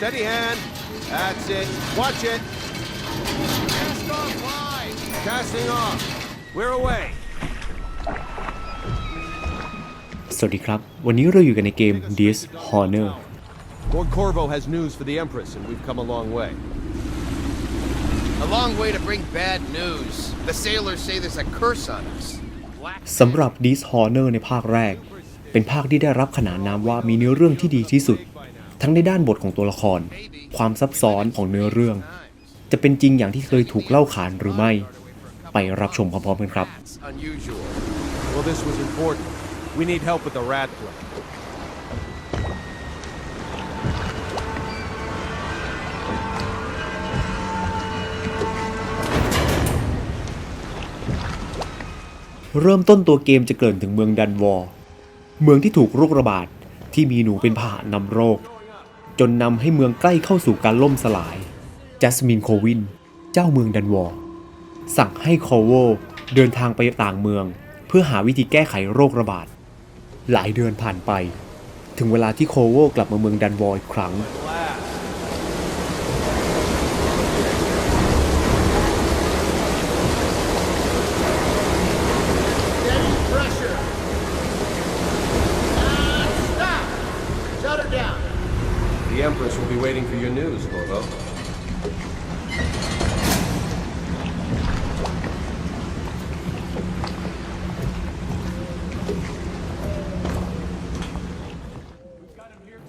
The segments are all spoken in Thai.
Steady hand. That's it. Watch it. Cast off line. Casting off. We're away. สวัสดีครับ วันนี้เราอยู่กันในเกม DS Honor Lord Corvo has news for the Empress and we've come a long way. A long way to bring bad news. The sailors say there's a curse on us. สำหรับ DS Honor ในภาคแรก เป็นภาคที่ได้รับขนานนามว่ามีเนื้อเรื่องที่ดีที่สุดทั้งในด้านบทของตัวละครความซับซ้อนของเนื้อเรื่อง จะเป็นจริงอย่างที่เคยถูกเล่าขานหรือไม่ ไปรับชมพร้อมๆกันครับ เริ่มต้นตัวเกมจะเกิดถึงเมืองดันวอร์เมืองที่ถูกโรคระบาด ที่มีหนูเป็นพาหะนำโรคจนนำให้เมืองใกล้เข้าสู่การล่มสลาย จัสมินโควิน เจ้าเมืองดันวอร์ สั่งให้คอโวเดินทางไปต่างเมือง เพื่อหาวิธีแก้ไขโรคระบาด หลายเดือนผ่านไป ถึงเวลาที่โคโวกลับมาเมืองดันวอร์อีกครั้ง The Empress will be waiting for your news, Corvo. เป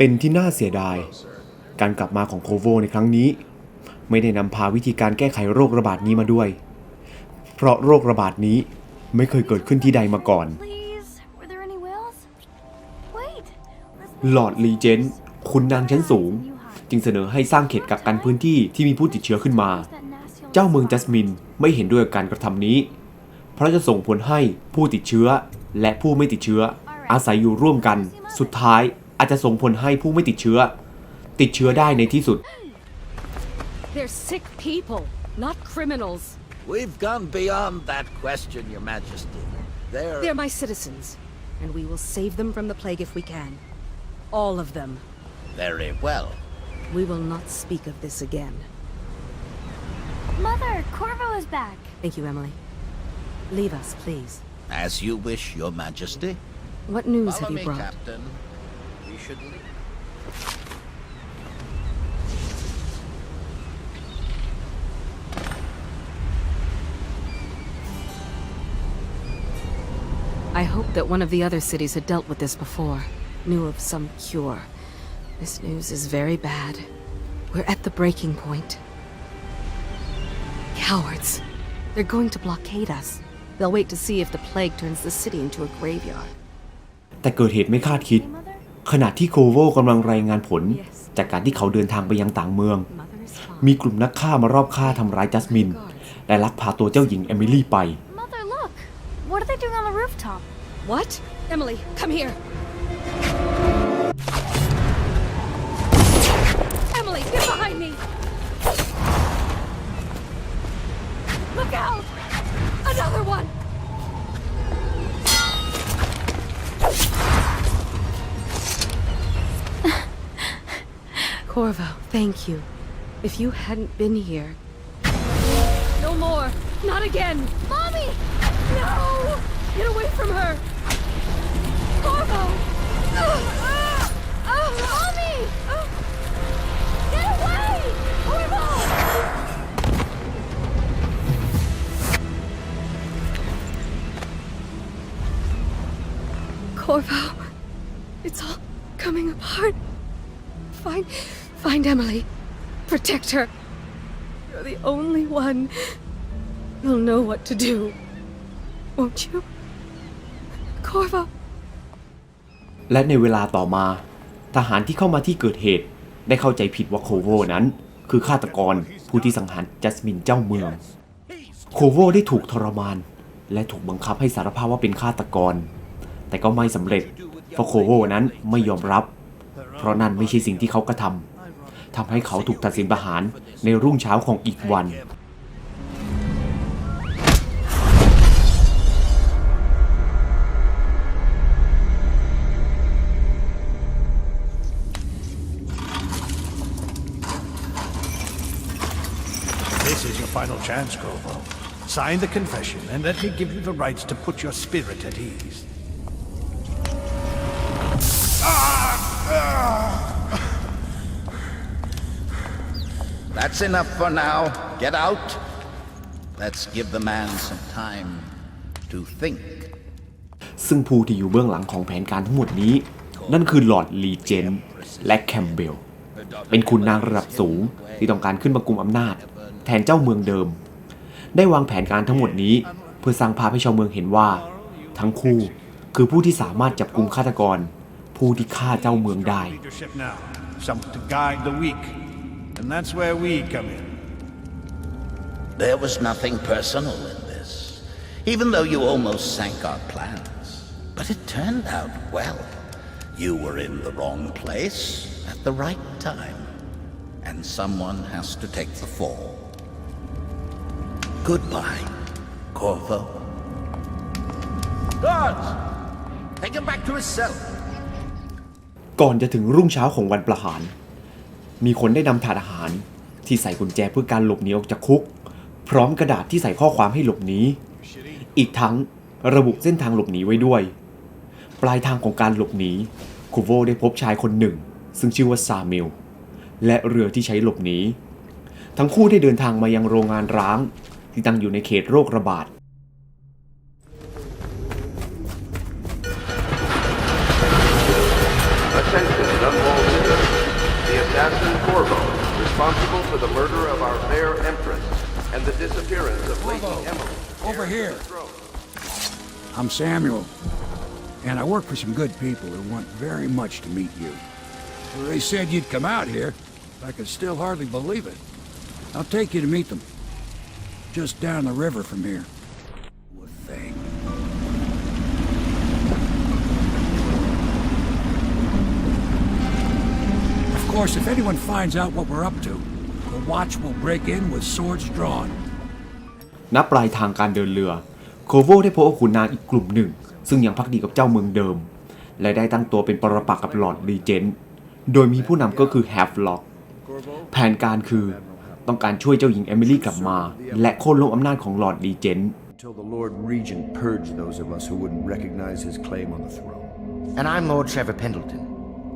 ็นที่น่าเสียดาย การกลับมาของโคโวในครั้งนี้ไม่ได้นำพาวิธีการแก้ไขโรคระบาดนี้มาด้วย เพราะโรคระบาดนี้ไม่เคยเกิดขึ้นที่ใดมาก่อน หลอดลีเจน d คุณนางชั้นสูง จึงเสนอให้สร้างเขตกักกันพื้นที่ที่มีผู้ติดเชื้อขึ้นมา เจ้าเมือง จัสมินไม่เห็นด้วยกับการกระทำนี้ เพราะจะส่งผลให้ผู้ติดเชื้อ และผู้ไม่ติดเชื้อ อาศัยอยู่ร่วมกัน สุดท้ายอาจจะส่งผลให้ผู้ไม่ติดเชื้อ ติดเชื้อได้ในที่สุด They're sick people not criminals We've gone beyond that question your majesty They're They're my citizens and we will save them from the plague if we can all of them Very well. We will not speak of this again. Mother, Corvo is back. Thank you, Emily. Leave us, please. As you wish, Your Majesty. What news Follow have you me, brought? Captain. We should leave. I hope that one of the other cities had dealt with this before, knew of some cure. This news is very bad. We're at the breaking point. Cowards. They're going to blockade us. They'll wait to see if the plague turns the city into a graveyard. แต่เกิดเหตุไม่คาดคิดขณะที่โคโวกำลังรายงานผลจากการที่เขาเดินทางไปยังต่างเมืองมีกลุ่มนักฆ่ามารอบฆ่าทำร้ายจัสมินและลักพาตัวเจ้าหญิงเอมิลี่ไป Mother, look! What are they doing on the rooftop? What? Emily, come here! Corvo, thank you. If you hadn't been here... No more! Not again! Mommy! No! Get away from her! Corvo! Oh, oh, Mommy! Ah! Get away! Corvo! Corvo! It's all coming apart. Fine. Find Emily. Protect her. You're the only one who'll know what to do. Won't you? Corvo. และในเวลาต่อมา ทหารที่เข้ามาที่เกิดเหตุได้เข้าใจผิดว่าโคโวนั้นคือฆาตกรผู้ที่สังหารจัสมินเจ้าเมือง โคโวได้ถูกทรมาน และถูกบังคับให้สารภาพว่าเป็นฆาตกร แต่ก็ไม่สำเร็จ เพราะโคโวนั้นไม่ยอมรับ เพราะนั่นไม่ใช่สิ่งที่เขากระทำทำให้เขาถูกตัดสินประหารในรุ่งเช้าของอีกวันอ That's enough for now. Get out. Let's give the man some time to think. ซึ่งผู้ที่อยู่เบื้องหลังของแผนการทั้งหมดนี้ นั่นคือหลอดลีเจนและแคมเบล เป็นคุณนางระดับสูงที่ต้องการขึ้นมากุมอำนาจแทนเจ้าเมืองเดิม ได้วางแผนการทั้งหมดนี้ เพื่อสร้างภาพให้ชาวเมืองเห็นว่า ทั้งคู่คือผู้ที่สามารถจับกลุ่มฆาตกร ผู้ที่ฆ่าเจ้าเมืองได้ And that's where we come in. There was nothing personal in this, even though you almost sank our plans. But it turned out well. You were in the wrong place at the right time. And someone has to take the fall. Goodbye, Corvo. Guards! Take him back to his cell. ก่อนจะถึงรุ่งเช้าของวันประหารมีคนได้นำถาดอาหารที่ใส่กุญแจเพื่อการหลบหนีออกจากคุก พร้อมกระดาษที่ใส่ข้อความให้หลบหนีอีกทั้งระบุเส้นทางหลบหนีไว้ด้วย ปลายทางของการหลบหนีคูโวได้พบชายคนหนึ่งซึ่งชื่อว่าซาเมลและเรือที่ใช้หลบหนีทั้งคู่ได้เดินทางมายังโรงงานร้าง ที่ตั้งอยู่ในเขตโรคระบาด Anton Corvo, responsible for the murder of our fair Empress and the disappearance of Lady Emily. Over here. I'm Samuel, and I work for some good people who want very much to meet you. They said you'd come out here, I can still hardly believe it. I'll take you to meet them. Just down the river from here. course, if anyone finds out what we're up to, the watch will break in with swords drawn. ณ ปลายทางการเดินเรือโคโวได้พบขุนนางอีกกลุ่มหนึ่ง ซึ่งยังพักดีกับเจ้าเมืองเดิม และได้ตั้งตัวเป็นปรปักกับหลอดรีเจนต์โดยมีผู้นำก็คือแฮฟล็อกแผนการคือต้องการช่วยเจ้าหญิงเอมิลี่กลับมา และโค่นล้มอำนาจของหลอดรีเจนต์ And I'm Lord Trevor Pendleton,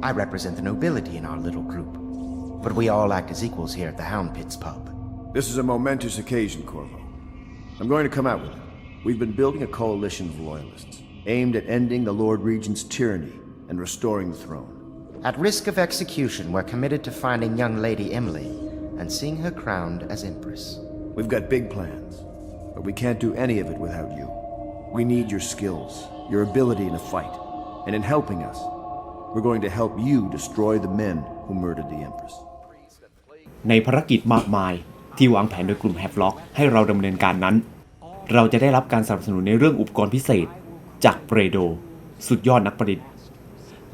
I represent the nobility in our little group. But we all act as equals here at the Hound Pits pub. This is a momentous occasion, Corvo. I'm going to come out with it. We've been building a coalition of loyalists, aimed at ending the Lord Regent's tyranny and restoring the throne. At risk of execution, we're committed to finding young Lady Emily and seeing her crowned as Empress. We've got big plans, but we can't do any of it without you. We need your skills, your ability in a fight, and in helping us, We're going to help you destroy the men who murdered the Empress. ในภารกิจมากมายที่วางแผนโดยกลุ่มแฮฟล็อก ให้เราดำเนินการนั้น เราจะได้รับการสนับสนุนในเรื่องอุปกรณ์พิเศษ จากเปรโดสุดยอดนักประดิษฐ์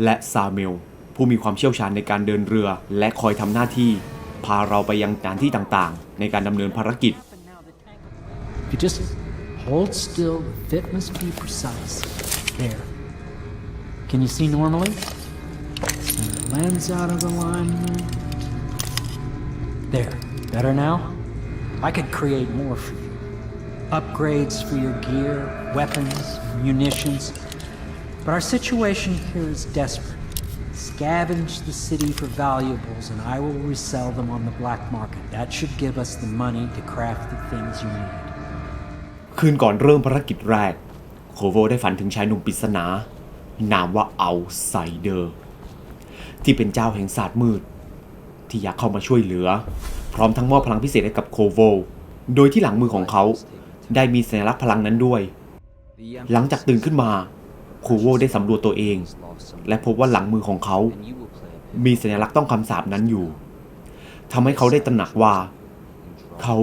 และซาเมลผู้มีความเชี่ยวชาญในการเดินเรือและคอยทำหน้าที่ พาเราไปยังสถานที่ต่าง ๆ ในการดำเนินภารกิจ You just hold still. The fit must be precise. There. Can you see normally? lens out of alignment. There, better now? I could create more for you. Upgrades for your gear, weapons, munitions. But our situation here is desperate. Scavenge the city for valuables and I will resell them on the black market. That should give us the money to craft the things you need. คืนก่อนเริ่มภารกิจแรก โคโวได้ฝันถึงชายหนุ่มปริศนาที่เป็นเจ้าแห่งศาสตร์มืด ที่อยากเข้ามาช่วยเหลือ พร้อมทั้งมอบพลังพิเศษให้กับโคโวโดยที่หลังมือของเขาได้มีสัญลักษณ์พลังนั้นด้วย หลังจากตื่นขึ้นมาโคโวได้สำรวจตัวเอง และพบว่าหลังมือของเขา มีสัญลักษณ์ต้องคำสาบนั้นอยู่ทำให้เขาได้ตระหนักว่า เขา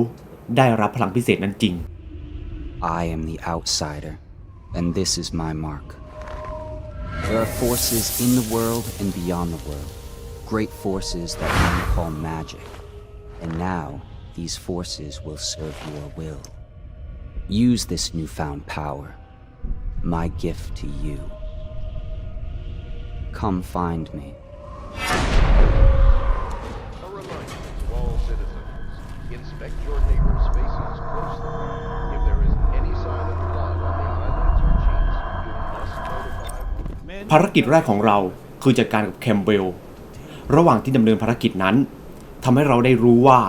ได้รับพลังพิเศษนั้นจริง I am the outsider and this is my mark There are forces in the world and beyond the world. Great forces that we call magic. And now, these forces will serve your will. Use this newfound power. My gift to you. Come find me. ภารกิจแรกของเราคือจัดการกับแคมเบล ระหว่างที่ดำเนินภารกิจนั้นทำให้เราได้รู้ว่า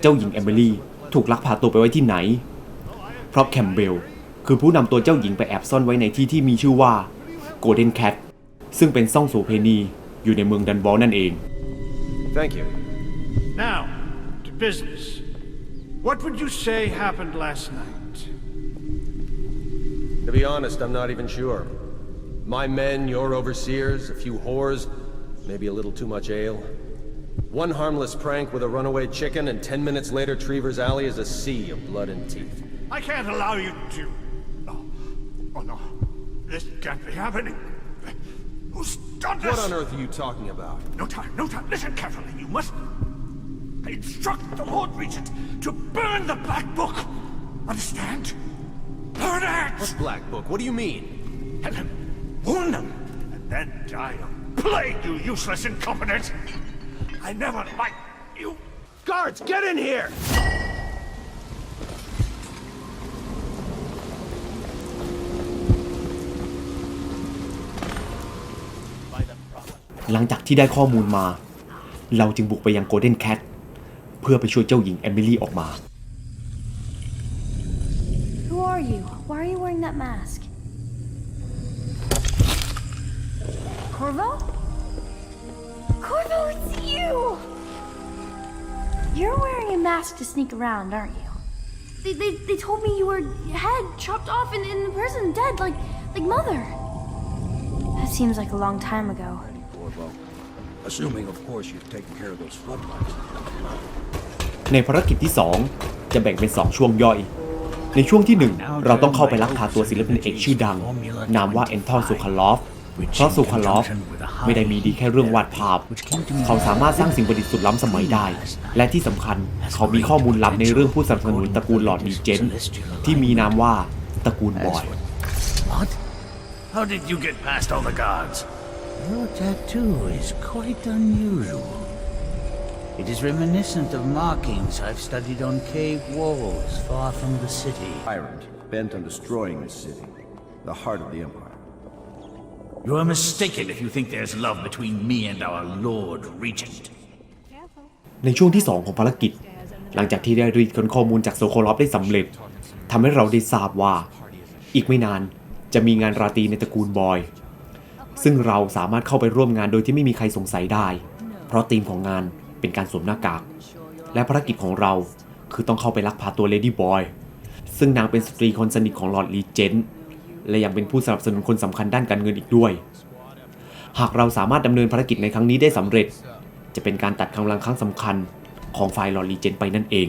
เจ้าหญิงเอมิลี่ถูกลักพาตัวไปไว้ที่ไหน เพราะแคมเบลคือผู้นำตัวเจ้าหญิงไปแอบซ่อนไว้ในที่ที่มีชื่อว่าโกลเด้นแคทซึ่งเป็นซ่องโสเพณีอยู่ในเมืองดันบอลนั่นเอง Thank you. Now, to business. What would you say happened last night? To be honest, I'm not even sure. My men, your overseers, a few whores, maybe a little too much ale. One harmless prank with a runaway chicken, and ten minutes later, Trevor's Alley is a sea of blood and teeth. I can't allow you to... Oh, oh no. This can't be happening. Who's done this? What on earth are you talking about? No time, no time. Listen carefully. You must... I instruct the Lord Regent to burn the Black Book. Understand? Burn it! What Black Book? What do you mean? Helen, w o u n them, and then die of plague, you useless incompetent! I never liked you! Guards, get in here! หลังจากที่ได้ข้อมูลมา เราจึงบุกไปยังโกลเด้นแคทเพื่อไปช่วยเจ้าหญิงแอมิลี่ออกมา Who are you? Why are you wearing that mask? Corvo? Corvo, it's you! You're wearing a mask to sneak around, aren't you? They, they, they told me you were head chopped off and in the prison, dead, like, like mother. That seems like a long time ago. Corvo. Assuming, of course, you've taken care of those floodlights. ในภารกิจที่ 2 จะแบ่งเป็น 2 ช่วงย่อย ในช่วงที่ 1 เราต้องเข้าไปลักพาตัวศิลปินเอกชื่อดัง นามว่าเอนทอนสุคาลอฟเพราะสุขลอฟไม่ได้มีดีแค่เรื่องวาดภาพ เขาสามารถสร้างสิ่งประดิษฐ์สุดล้ำสมัยได้ และที่สำคัญเขามีข้อมูลลับในเรื่องผู้สนับสนุนตระกูลหลอดดีเจนที่มีนามว่าตระกูลบอย What? How did you get past all the guards? Your tattoo is quite unusual. It is reminiscent of markings I've studied on cave walls far from the city. Tyrant, bent on destroying this city, the heart of the Empire. You are mistaken if you think there's love between me and our Lord Regent. ในช่วงที่ 2 ของภารกิจ หลังจากที่ได้รีดค้นข้อมูลจากโซโคลอฟได้สำเร็จทำให้เราได้ทราบว่า อีกไม่นานจะมีงานราตรีในตระกูลบอย ซึ่งเราสามารถเข้าไปร่วมงานโดยที่ไม่มีใครสงสัยได้ เพราะธีมของงานเป็นการสวมหน้ากาก และภารกิจของเราคือต้องเข้าไปลักพาตัวเลดี้บอย ซึ่งนางเป็นสตรีคนสนิทของลอร์ดลีเจนต์และยังเป็นผู้สนับสนุนคนสำคัญด้านการเงินอีกด้วย หากเราสามารถดำเนินภารกิจในครั้งนี้ได้สำเร็จ จะเป็นการตัดกำลังครั้งสำคัญของฝ่ายลอรีเจนไปนั่นเอง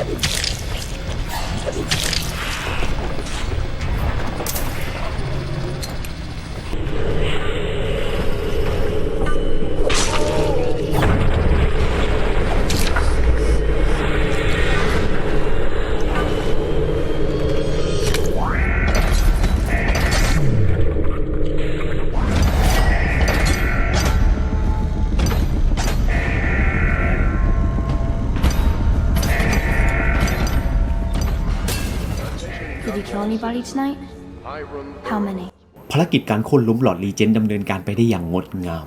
Let's go. Did you kill anybody tonight? How many? ภารกิจการค้นลุมหลอดลีเจนดำเนินการไปได้อย่างงดงาม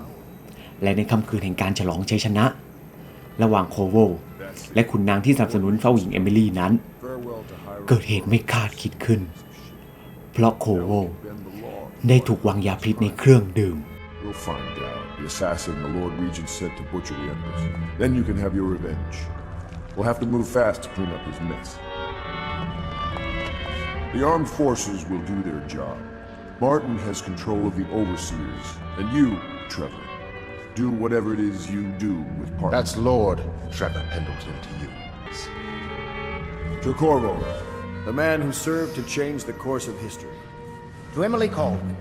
และในค่ำคืนแห่งการฉลองชัยชนะระหว่างโคโวและขุนนางที่สนับสนุนเฝ้าหญิงเอมิลี่นั้น เกิดเหตุไม่คาดคิดขึ้น เพราะโคโวได้ถูกวางยาพิษในเครื่องดื่ม We'll find out. The assassin the Lord Regent sent to butcher the Empress. Then you can have your revenge. We'll have to move fast to clean up his mess. The armed forces will do their job. Martin has control of the overseers, and you, Trevor, do whatever it is you do with Parker. That's Lord Trevor Pendleton to you. To Corvo, the man who served to change the course of history. To Emily Caldwell,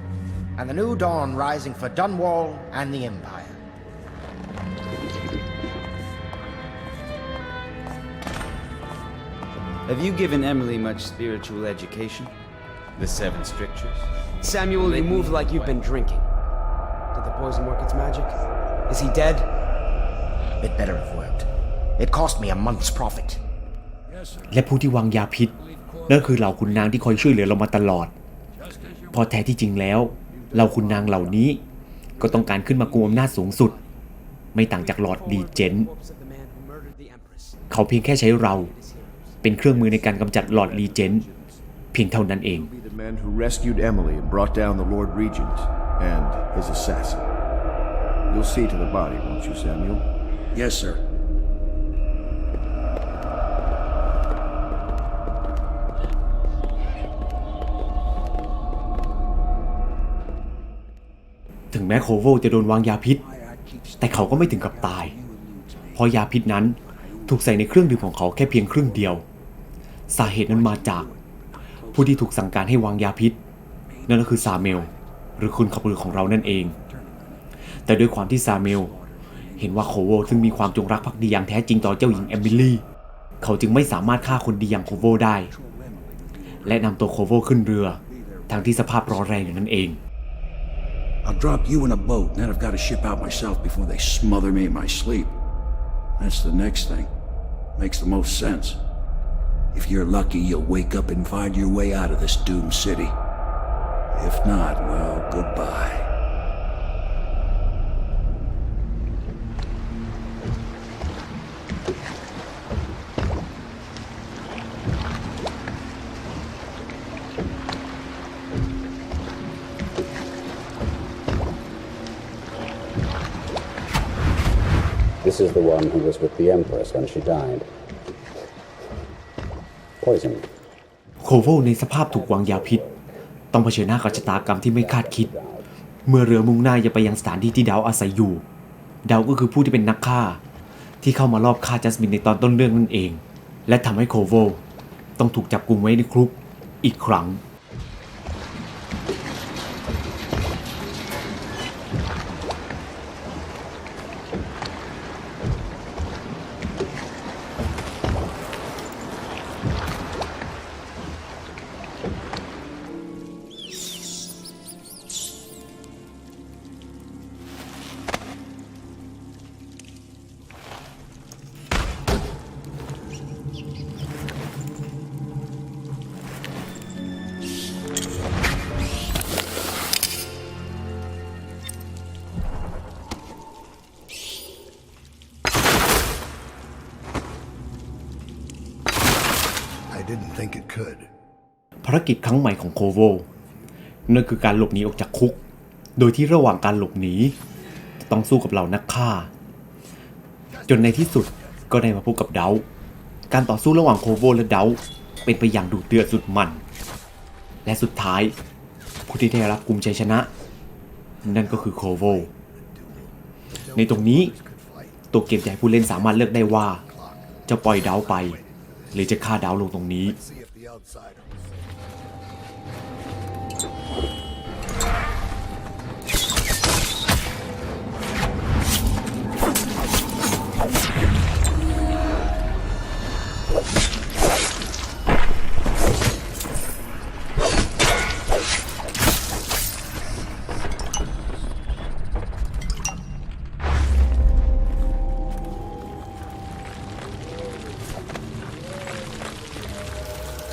and the new dawn rising for Dunwall and the Empire. Have you given Emily much spiritual education? The seven strictures? Samuel, you move like you've been drinking. Did the poison work its magic? Is he dead? It better have worked. It cost me a month's profit. และผู้ที่วางยาพิษ นั่นคือเหล่าคุณนางที่คอยช่วยเหลือเรามาตลอด พอแท้ที่จริงแล้วเหล่าคุณนางเหล่านี้ ก็ต้องการขึ้นมากุมอำนาจสูงสุด ไม่ต่างจากหลอดดีเจนเขาเพียงแค่ใช้เราเป็นเครื่องมือในการกำจัดหลอดรีเจนต์เพียงเท่านั้นเองถึงแม้โคโวจะโดนวางยาพิษ แต่เขาก็ไม่ถึงกับตาย เพราะยาพิษนั้นถูกใส่ในเครื่องดื่มของเขาแค่เพียงครึ่งเดียวสาเหตุนั้นมาจากผู้ที่ถูกสั่งการให้วางยาพิษ นั่นก็คือ ซาเมล หรือคุณขับเรือของเรานั่นเอง แต่ด้วยความที่ซาเมล เห็นว่าโคโวซึ่งมีความจงรักภักดีอย่างแท้จริงต่อเจ้าหญิงแอมบิลี่ เขาจึงไม่สามารถฆ่าคนดีอย่างโคโวได้ และนำตัวโคโวขึ้นเรือทั้งที่สภาพร้อนแรงอย่างนั้นเอง I'll drop you in a boat, then I've got to ship out myself before they smother me in my sleep. That's the next thing. Makes the most sense. If you're lucky, you'll wake up and find your way out of this doomed city. If not, well, goodbye. This is the one who was with the Empress when she died. p o i s o n โคโวในสภาพถูกวางยาพิษ ต้องเผชิญหน้ากับชะตากรรมที่ไม่คาดคิด เมื่อเรือมุ่งหน้าจะไปยังสถานที่ที่ดาวอาศัยอยู่ดาวก็คือผู้ที่เป็นนักฆ่า ที่เข้ามารอบฆ่าจัสมินในตอนต้นเรื่องนั่นเอง และทำให้โคโวต้องถูกจับกลุมไว้ในคุกอีกครั้ง think it could. ภารกิจครั้งใหม่ของโคโวนั่นคือการหลบหนีออกจากคุก โดยที่ระหว่างการหลบหนีต้องสู้กับเหล่านักฆ่า จนในที่สุดก็ได้มาพบกับเดาการต่อสู้ระหว่างโคโวและเดาเป็นไปอย่างดุเดือดสุดมัน และสุดท้ายผู้ที่ได้รับกลุ่มชัยชนะ นั่นก็คือโคโวในตรงนี้ตัวเกมให่ผู้เล่นสามารถเลือกได้ว่า จะปล่อยเดาไปเลยจะฆ่าดาวลงตรงนี้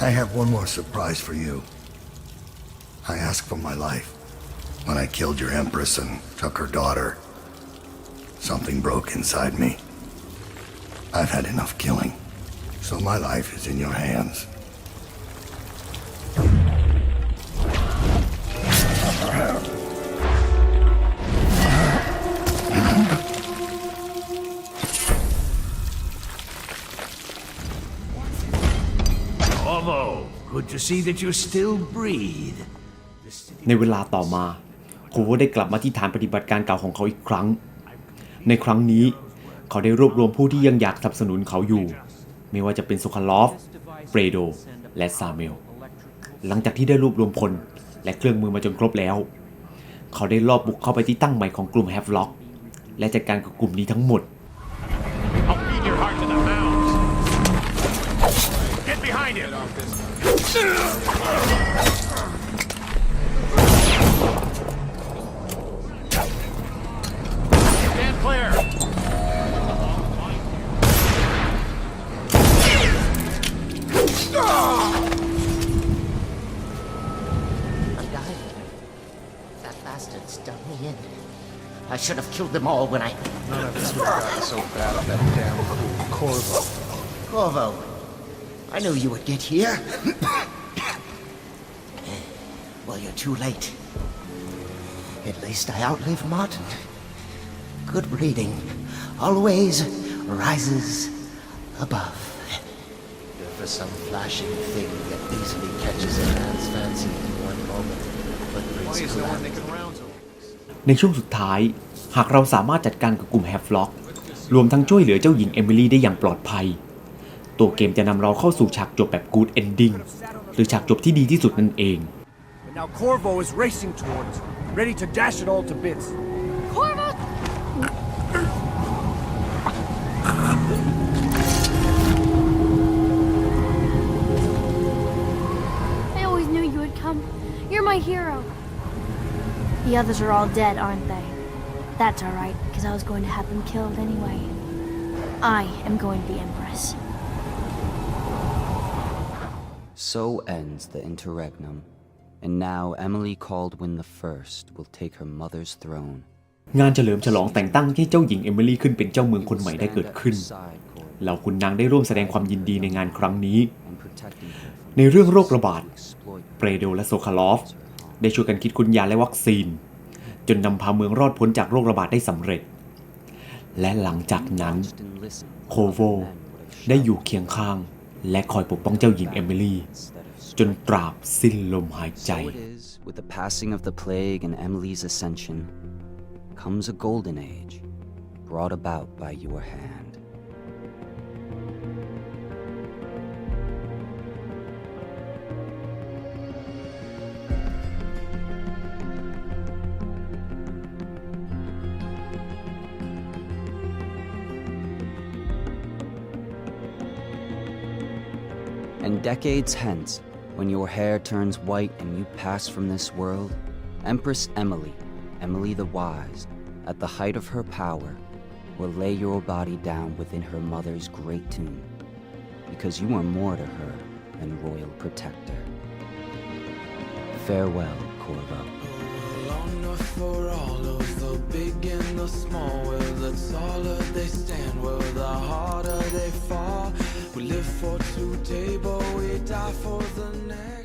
I have one more surprise for you. I asked for my life when I killed your Empress and took her daughter. Something broke inside me. I've had enough killing, so my life is in your hands. ในเวลาต่อมาโคโวได้กลับมาที่ฐานปฏิบัติการเก่าของเขาอีกครั้ง ในครั้งนี้ เขาได้รวบรวมผู้ที่ยังอยากสนับสนุนเขาอยู่ ไม่ว่าจะเป็นสุคาลอฟ เปรโด และซาเมลหลังจากที่ได้รวบรวมพลและเครื่องมือมาจนครบแล้ว เขาได้ลอบบุกเข้าไปที่ตั้งใหม่ของกลุ่มแฮฟล็อกและจัดการกับกลุ่มนี้ทั้งหมด Stand clear. I'm dying. That bastard stuck me in. I should have killed them all when I. None of us would have gotten so bad at that damn Corvo. Corvo, I knew you would get here. too late. At least I o u t l i v e Martin. Good breeding always rises above. You're for some flashing thing that easily catches a man's fancy in one moment, but brings calamity. ในช่วงสุดท้าย หากเราสามารถจัดการกับกลุ่มแฮฟล็อก รวมทั้งช่วยเหลือเจ้าหญิงเอมิลี่ได้อย่างปลอดภัย ตัวเกมจะนำเราเข้าสู่ฉากจบแบบกูดเอนดิ้งหรือฉากจบที่ดีที่สุดนั่นเอง Now Corvo is racing towards, ready to dash it all to bits. Corvo! I always knew you would come. You're my hero. The others are all dead, aren't they? That's alright, because I was going to have them killed anyway. I am going to be Empress. So ends the interregnum. And now Emily Caldwin the First will take her mother's throne. งานเฉลิมฉลองแต่งตั้งให้เจ้าหญิงเอมิลี่ขึ้นเป็นเจ้าเมืองคนใหม่ได้เกิดขึ้นเหล่าคุณนางได้ร่วมแสดงความยินดีในงานครั้งนี้ ในเรื่องโรคระบาดเปรโดและโซคาลอฟได้ช่วยกันคิดคุณยาและวัคซีน จนนำพาเมืองรอดพ้นจากโรคระบาดได้สำเร็จ และหลังจากนั้น โคโวได้อยู่เคียงข้างและคอยปกป้องเจ้าหญิงเอมิลี่จนตราบสิ้นลมหายใจ So with the passing of the plague and Emily's ascension comes a golden age brought about by your hand. and decades hence, when your hair turns white and you pass from this world, Empress Emily, Emily the Wise, at the height of her power, will lay your body down within her mother's great tomb, because you are more to her than royal protector. Farewell, Corvo. for all of the big and the small, they stand, the harder they fall. We live for today, but we die for the next.